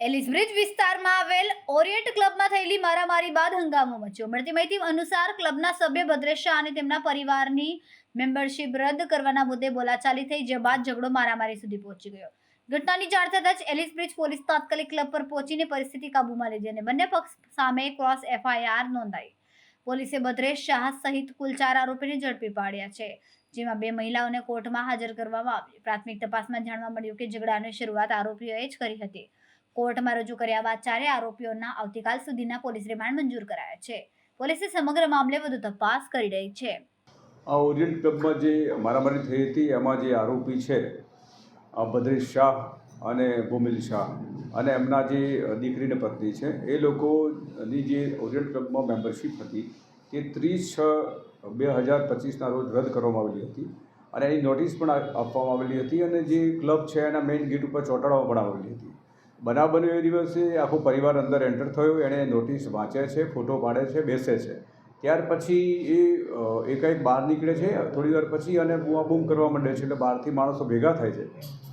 એલિસબ્રિજ વિસ્તારમાં આવેલ ઓરિયન્ટ ક્લબમાં થયેલી મારામારી બાદ હંગામો મચ્યો. મળતી માહિતી અનુસાર ક્લબના સભ્ય ભદ્રેશ અને તેમના પરિવારની મેમ્બરશિપ રદ કરવાના મુદ્દે બોલાચાલી થઈ, જે બાદ ઝઘડો મારામારી સુધી પહોંચી ગયો. ઘટનાની જાણ થતાં જ એલિઝબ્રિજ પોલીસ તાત્કાલિક ક્લબ પર પહોંચીને પરિસ્થિતિ કાબૂમાં લીધી અને બંને પક્ષ સામે ક્રોસ એફઆઈઆર નોંધાઈ. પોલીસે ભદ્રેશ શાહ સહિત કુલ ચાર આરોપીને ઝડપી પાડ્યા છે, જેમાં બે મહિલાઓને કોર્ટમાં હાજર કરવામાં આવી. પ્રાથમિક તપાસમાં જાણવા મળ્યું કે ઝઘડાની શરૂઆત આરોપીઓએ જ કરી હતી. કોર્ટમાં રજૂ કર્યા બાદ ચારે આરોપીઓના આવતીકાલ સુધીના પોલીસ રિમાન્ડ મંજૂર કરાયા છે. પોલીસે સમગ્ર મામલે વધુ તપાસ કરી રહી છે. આ ઓરિયન્ટ ક્લબમાં જે મારામારી થઈ હતી, એમાં જે આરોપી છે ભદ્રેશ શાહ અને ભૂમિલ શાહ અને એમના જે દીકરીને પત્ની છે, એ લોકોની જે ઓરિયન્ટ ક્લબમાં મેમ્બરશીપ હતી, તે ત્રીસ છ બે હજાર પચીસના રોજ રદ કરવામાં આવેલી હતી અને એની નોટિસ પણ આપવામાં આવેલી હતી અને જે ક્લબ છે, એના મેઇન ગેટ ઉપર ચોંટાડવામાં પણ આવેલી હતી. બનાવ બન્યો એ દિવસે આખો પરિવાર અંદર એન્ટર થયો, એણે નોટિસ વાંચે છે ફોટો પાડે છે, બેસે છે. ત્યાર પછી એ એકાએક બહાર નીકળે છે, થોડી વાર પછી અને બૂમાબૂમ કરવા માંડે છે, એટલે બહારથી માણસો ભેગા થાય છે.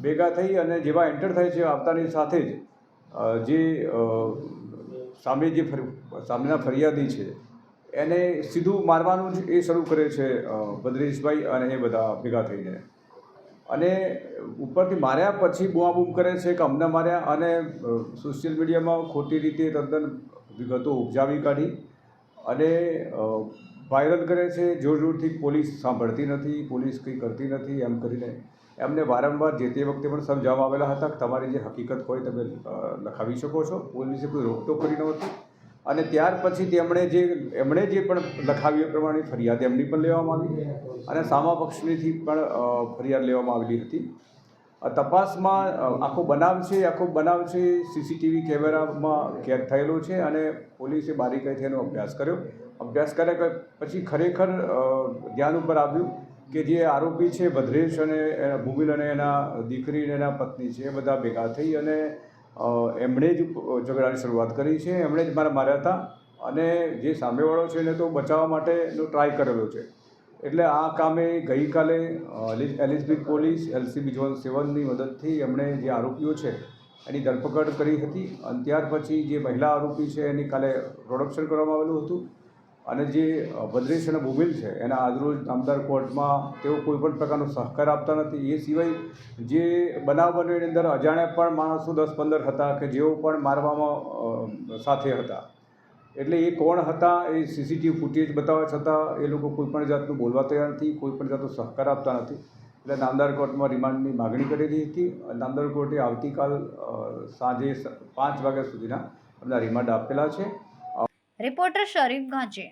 ભેગા થઈ અને જેવા એન્ટર થાય છે, આવતાની સાથે જ જે સામે જે સામેના ફરિયાદી છે, એને સીધું મારવાનું જ એ શરૂ કરે છે બદ્રેશભાઈ અને એ બધા ભેગા થઈને. અને ઉપરથી માર્યા પછી બૂમાબૂમ કરે છે કે અમને માર્યા અને સોશિયલ મીડિયામાં ખોટી રીતે તદ્દન વિગતો ઉપજાવી કાઢી અને વાયરલ કરે છે જોર જોરથી પોલીસ સાંભળતી નથી, પોલીસ કંઈ કરતી નથી, એમ કરીને એમને વારંવાર જે તે વખતે પણ સમજાવવામાં આવેલા હતા કે તમારી જે હકીકત હોય તમે લખાવી શકો છો. પોલીસે કોઈ રોકટોક કરી નહોતી અને ત્યાર પછી તેમણે જે, એમણે જે પણ લખાવી એ પ્રમાણે ફરિયાદ એમની પણ લેવામાં આવી અને સામા પક્ષનીથી પણ ફરિયાદ લેવામાં આવેલી હતી. તપાસમાં આખો બનાવ છે, આખો બનાવ છે, સીસીટીવી કેમેરામાં કેદ થયેલો છે અને પોલીસે બારીકાઈથી એનો અભ્યાસ કર્યો. અભ્યાસ કર્યા પછી ખરેખર ધ્યાન ઉપર આવ્યું કે જે આરોપી છે, ભદ્રેશ અને એના, ભૂમિલ અને એના દીકરી અને એના પત્ની છે, એ બધા ભેગા થઈ અને એમણે જ ઝઘડાની શરૂઆત કરી છે. એમણે જ મારા માર્યા હતા અને જે સામેવાળો છે એને તો બચાવવા માટેનો ટ્રાય કરેલો છે. એટલે આ કામે ગઈકાલે L C B police L C B zone સેવનની મદદથી એમણે જે આરોપીઓ છે એની ધરપકડ કરી હતી અને ત્યાર પછી જે મહિલા આરોપી છે એની કાલે પ્રોડક્શન કરવામાં આવેલું હતું. અને જે ભદ્રેશ અને ભૂમિલ છે, એના આજરોજ નામદાર કોર્ટમાં તેઓ કોઈ પણ પ્રકારનો સહકાર આપતા નથી. એ સિવાય જે બનાવ બન્યો એની અંદર અજાણ્યા પણ માણસો દસ પંદર હતા કે જેઓ પણ મારવામાં સાથે હતા. એટલે એ કોણ હતા એ સીસીટીવી ફૂટેજ બતાવવા છતાં એ લોકો કોઈ પણ જાતનું બોલવા તૈયાર નથી કોઈ પણ જાતનો સહકાર આપતા નથી. એટલે નામદાર કોર્ટમાં રિમાન્ડની માગણી કરેલી હતી. નામદાર કોર્ટે આવતીકાલ સાંજે પાંચ વાગ્યા સુધીના એમના રિમાન્ડ આપેલા છે. રિપોર્ટર શરીફ ગાંચી